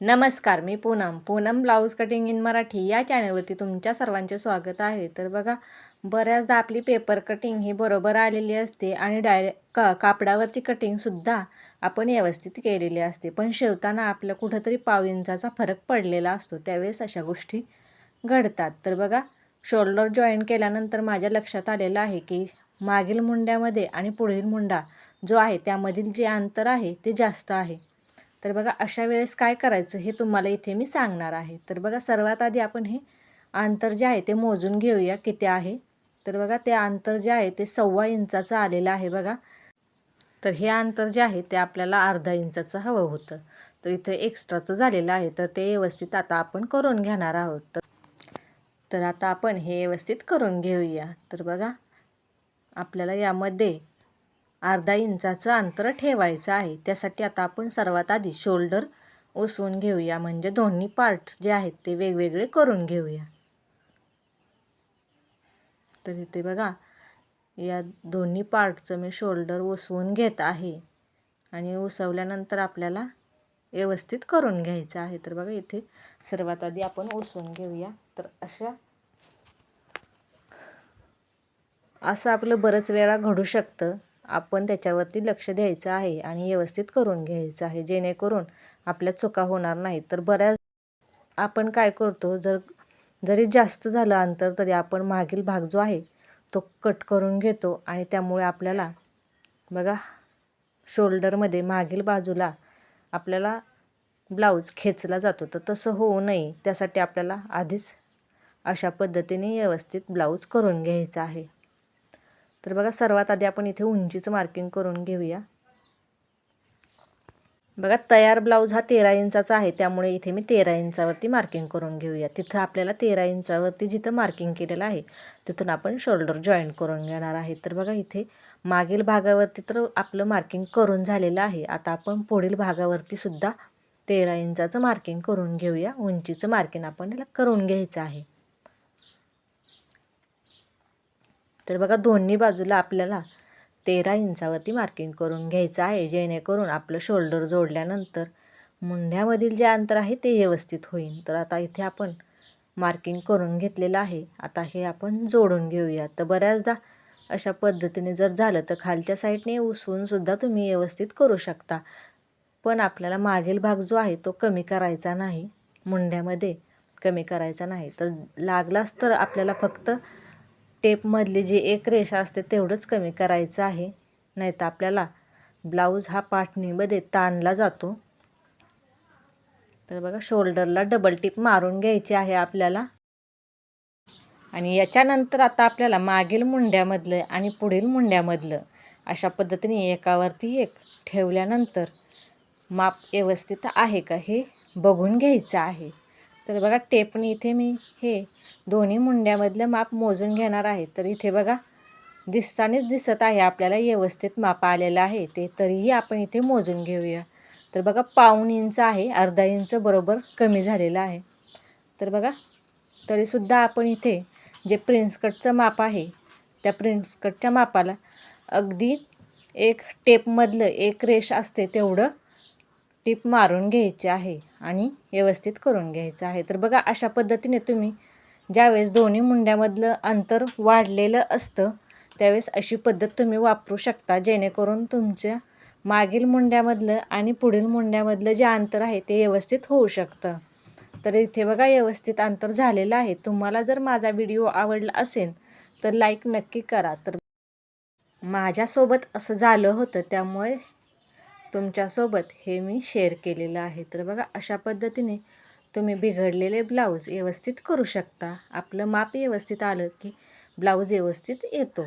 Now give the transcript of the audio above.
नमस्कार मी Poonam. Poonam blouse cutting in Marathi या चॅनलवरती तुमच्या सर्वांचे स्वागत आहे. तर बघा बऱ्याचदा आपली पेपर कटिंग ही बरोबर आलेली असते आणि डायरे का कापडावरती कटिंगसुद्धा आपण व्यवस्थित केलेली असते. पण शिवताना आपल्या कुठंतरी पाव इंचाचा फरक पडलेला असतो. त्यावेळेस अशा गोष्टी घडतात. तर बघा शोल्डर जॉईन केल्यानंतर माझ्या लक्षात आलेलं आहे की मागील मुंड्यामध्ये आणि पुढील मुंडा जो आहे त्यामधील जे अंतर आहे ते जास्त आहे. तर बघा अशा वेळेस काय करायचं हे तुम्हाला इथे मी सांगणार आहे. तर बघा सर्वात आधी आपण हे अंतर जे आहे ते मोजून घेऊया किती आहे. तर बघा ते अंतर जे आहे ते सव्वा इंचाचं आलेलं आहे बघा. तर हे अंतर जे आहे ते आपल्याला अर्धा इंचाचं हवं होतं. तर इथं एक्स्ट्राचं झालेलं आहे तर ते व्यवस्थित आता आपण करून घेणार आहोत. तर तर आता आपण हे व्यवस्थित करून घेऊया. तर बघा आपल्याला यामध्ये अर्धा इंचाचं अंतर ठेवायचं आहे. त्यासाठी आता आपण सर्वात आधी शोल्डर ओसवून घेऊया. म्हणजे दोन्ही पार्ट्स जे आहेत ते वेगवेगळे करून घेऊया. तर इथे बघा या दोन्ही पार्टचं मी शोल्डर ओसवून घेत आहे. आणि ओसवल्यानंतर आपल्याला व्यवस्थित करून घ्यायचं आहे. तर बघा इथे सर्वात आधी आपण उसवून घेऊया. तर अशा असं आपलं बरंच वेळा घडू शकतं. आपण त्याच्यावरती लक्ष द्यायचं आहे आणि व्यवस्थित करून घ्यायचं आहे. जेणेकरून आपल्या चुका होणार नाहीत. तर बऱ्याच आपण काय करतो जर जरी जास्त झालं अंतर तरी आपण मागील भाग जो आहे तो कट करून घेतो आणि त्यामुळे आपल्याला बघा शोल्डरमध्ये मागील बाजूला आपल्याला ब्लाऊज खेचला जातो. तर तसं होऊ नये. त्यासाठी आपल्याला आधीच अशा पद्धतीने व्यवस्थित ब्लाऊज करून घ्यायचा आहे. तर बघा सर्वात आधी आपण इथे उंचीचं मार्किंग करून घेऊया. बघा तयार ब्लाऊज हा तेरा इंचाचा आहे त्यामुळे इथे मी तेरा इंचावरती मार्किंग करून घेऊया. तिथं आपल्याला तेरा इंचावरती जिथं मार्किंग केलेलं आहे तिथून आपण शोल्डर जॉईंट करून घेणार आहे. तर बघा इथे मागील भागावरती तर आपलं मार्किंग करून झालेलं आहे. आता आपण पुढील भागावरती सुद्धा तेरा इंचाचं मार्किंग करून घेऊया. उंचीचं मार्किंग आपण याला करून घ्यायचं आहे. तर बघा दोन्ही बाजूला आपल्याला तेरा इंचावरती मार्किंग करून घ्यायचं आहे जेणेकरून आपलं शोल्डर जोडल्यानंतर मुंढ्यामधील जे अंतर आहे ते व्यवस्थित होईल. तर आता इथे आपण मार्किंग करून घेतलेलं आहे. आता हे आपण जोडून घेऊया. तर बऱ्याचदा अशा पद्धतीने जर झालं तर खालच्या साईडने उसवूनसुद्धा तुम्ही व्यवस्थित करू शकता. पण आपल्याला मागील भाग जो आहे तो कमी करायचा नाही. मुंड्यामध्ये कमी करायचा नाही. तर लागलाच तर आपल्याला फक्त टेपमधली जी एक रेषा असते तेवढंच कमी करायचं आहे. नाही तर आपल्याला ब्लाऊज हा पाठणीमध्ये ताणला जातो. तर बघा शोल्डरला डबल टिप मारून घ्यायची आहे आपल्याला. आणि याच्यानंतर आता आपल्याला मागील मुंड्यामधलं आणि पुढील मुंड्यामधलं अशा पद्धतीने एकावरती एक ठेवल्यानंतर माप व्यवस्थित आहे का हे बघून घ्यायचं आहे. तर बघा टेपने इथे मी हे दोन्ही मुंड्यामधलं माप मोजून घेणार आहे. तर इथे बघा दिसतानीच दिसत आहे आपल्याला व्यवस्थित माप आलेलं आहे. ते तरीही आपण इथे मोजून घेऊया. तर बघा पाऊण इंच आहे अर्धा इंच बरोबर कमी झालेलं आहे. तर बघा तरीसुद्धा आपण इथे जे प्रिन्स कटचं माप आहे त्या प्रिन्स कटच्या मापाला अगदी एक टेपमधलं एक रेष असते तेवढं टीप मारून घ्यायची आहे आणि व्यवस्थित करून घ्यायचं आहे. तर बघा अशा पद्धतीने तुम्ही ज्यावेळेस दोन्ही मुंड्यामधलं अंतर वाढलेलं असतं त्यावेळेस अशी पद्धत तुम्ही वापरू शकता जेणेकरून तुमच्या मागील मुंड्यामधलं आणि पुढील मुंड्यामधलं जे अंतर आहे ते व्यवस्थित होऊ शकतं. तर इथे बघा व्यवस्थित अंतर झालेलं आहे. तुम्हाला जर माझा व्हिडिओ आवडला असेल तर लाईक नक्की करा. तर माझ्यासोबत असं झालं होतं त्यामुळे तुमच्यासोबत हे मी शेअर केलेलं आहे. तर बघा अशा पद्धतीने तुम्ही बिघडलेले ब्लाऊज व्यवस्थित करू शकता. आपलं माप व्यवस्थित आलं की ब्लाऊज व्यवस्थित येतो.